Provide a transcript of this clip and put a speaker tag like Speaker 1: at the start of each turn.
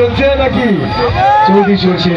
Speaker 1: চলছে নাকি? চলতি চলছে